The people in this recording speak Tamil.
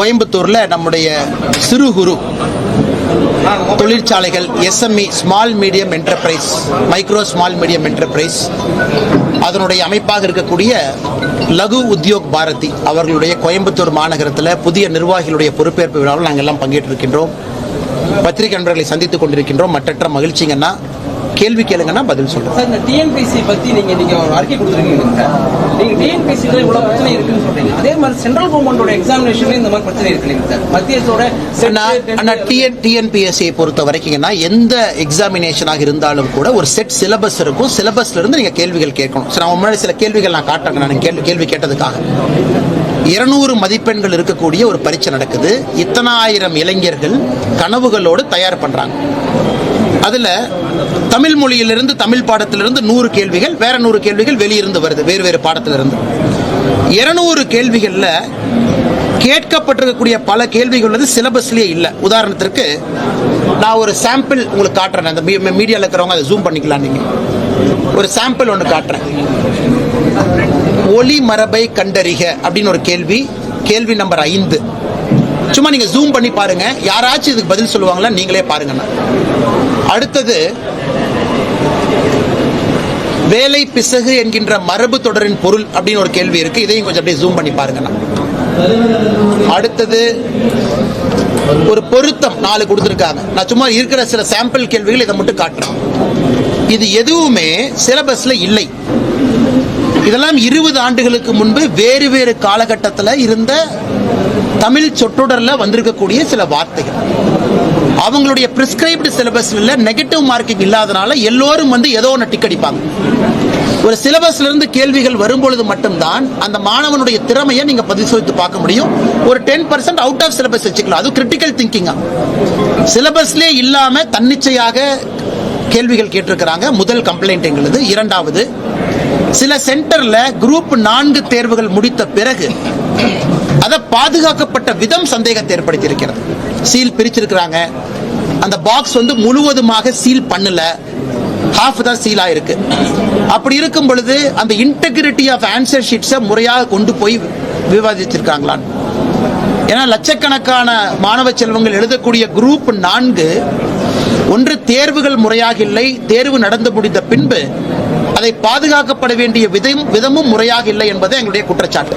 கோயம்புத்தூர்ல நம்முடைய சிறு குறு தொழிற்சாலைகள் SME small medium enterprise micro small medium enterprise அதனுடைய அமைப்பாக இருக்கக்கூடிய லகு உத்யோக் பாரதி அவர்களுடைய கோயம்புத்தூர் மாநகரத்தில் புதிய நிர்வாகிகளுடைய பொறுப்பேற்பு விழாவில் நாங்கள் எல்லாம் பங்கேற்றிருக்கின்றோம். பத்திரிகை நண்பர்களை சந்தித்துக் கொண்டிருக்கின்றோம். மற்றற்ற மகிழ்ச்சிங்கன்னா கேள்வி கேளுங்கன்னா பதில் சொல்றோம் சார் இந்த டிஎன்பிசி பத்தி நீங்க நீங்க ஒரு அறிக்கை கொடுத்துருக்கீங்க நீங்க டிஎன்பிசில இவ்வளவு பிரச்சனை இருக்குன்னு சொல்றீங்க. அதே மாதிரி சென்ட்ரல் கவர்மெண்டோட எக்ஸாமினேஷன்ல இந்த மாதிரி பிரச்சனை இருக்கு சார்? மத்திய அரசோட அண்ணா அண்ணா டிஎன் டிஎன்பிஎஸ்சியை பொறுத்த வரைக்கும்னா எந்த எக்ஸாமினேஷனாக இருந்தாலும் கூட ஒரு செட் சிலபஸ் இருக்கும். சிலபஸ்ல இருந்து நீங்க கேள்விகள் கேட்கணும். சரி நான் முன்னாடி சில கேள்விகள் நான் காட்டுறேன் நான் கேள்வி கேள்வி கேட்டதுக்காக. இருநூறு மதிப்பெண்கள் இருக்கக்கூடிய ஒரு பரீட்சை நடக்குது. இத்தனாயிரம் இளைஞர்கள் கனவுகளோடு தயார் பண்றாங்க. அதில் தமிழ் மொழியிலிருந்து தமிழ் பாடத்திலிருந்து நூறு கேள்விகள் வேற நூறு கேள்விகள் வெளியிருந்து வருது வேறு வேறு பாடத்திலிருந்து. இருநூறு கேள்விகளில் கேட்கப்பட்டிருக்கக்கூடிய பல கேள்விகள் வந்து சிலபஸ்லேயே இல்லை. உதாரணத்திற்கு நான் ஒரு சாம்பிள் உங்களுக்கு காட்டுறேன். அந்த மீடியாவில் இருக்கிறவங்க அதை ஜூம் பண்ணிக்கலாம் நீங்கள் ஒரு சாம்பிள் ஒன்று காட்டுறேன். ஒளி மரபை கண்டறிக அப்படின்னு ஒரு கேள்வி கேள்வி நம்பர் ஐந்து. சும்மா நீங்க ஜூம் பண்ணி பாருங்க. யாராச்சும் இதுக்கு பதில் சொல்லுவாங்களா நீங்களே பாருங்கண்ணா அடுத்தது வேலை பிசகு என்கின்ற மரபு தொடரின் பொருள் அப்படின்னு ஒரு கேள்வி இருக்கு. இதையும் கொஞ்சம் அப்படியே ஜூம் பண்ணி பாருங்கண்ணா அடுத்தது ஒரு பொருத்தம் நாலு கொடுத்துருக்காங்க. நான் சும்மா இருக்கிற சில சாம்பிள் கேள்விகள் இதை மட்டும் காட்டுறேன். இது எதுவுமே சிலபஸ்ல இல்லை. இதெல்லாம் இருபது ஆண்டுகளுக்கு முன்பு வேறு வேறு காலகட்டத்தில் இருந்த தமிழ் சொற்றொடரில் வந்திருக்கக்கூடிய சில வார்த்தைகள். அவங்களுடைய பிரிஸ்கிரைப்டு சிலபஸ்ல நெகட்டிவ் மார்க்கிங் இல்லாதனால எல்லோரும் வந்து ஏதோ ஒன்று டிக் அடிப்பாங்க. ஒரு சிலபஸ்ல இருந்து கேள்விகள் வரும்பொழுது மட்டும்தான் அந்த மாணவனுடைய திறமையை நீங்க பரிசோதித்து பார்க்க முடியும். ஒரு ten percent out of syllabus வச்சுக்கலாம். அது கிரிட்டிக்கல் திங்கிங்கா சிலபஸ்லேயே இல்லாம தன்னிச்சையாக கேள்விகள் கேட்டிருக்கிறாங்க. முதல் கம்ப்ளைண்ட் எங்களுது. இரண்டாவது சில சென்டர்ல குரூப் நான்கு தேர்வுகள் முடித்த பிறகு அதை பாதுகாக்கப்பட்ட விதம் சந்தேகத்தை ஏற்படுத்தி இருக்கிறது சீல் பிரிச்சிருக்கிறாங்க. அந்த பாக்ஸ் வந்து முழுவதுமாக சீல் பண்ணல. ஹாஃப் தான் சீலா இருக்கு அப்படி இருக்கும் பொழுது அந்த இன்டெகிரிட்டி ஆஃப் ஆன்சர் ஷீட்ஸை முறையாக கொண்டு போய் விவாதிச்சிருக்காங்களான் ஏன்னா லட்சக்கணக்கான மாணவ செல்வங்கள் எழுதக்கூடிய குரூப் நான்கு ஒன்று தேர்வுகள் முறையாக இல்லை தேர்வு நடந்து முடிந்த பின்பு அதை பாதுகாக்கப்பட வேண்டிய விதம் விதமும் முறையாக இல்லை என்பது எங்களுடைய குற்றச்சாட்டு.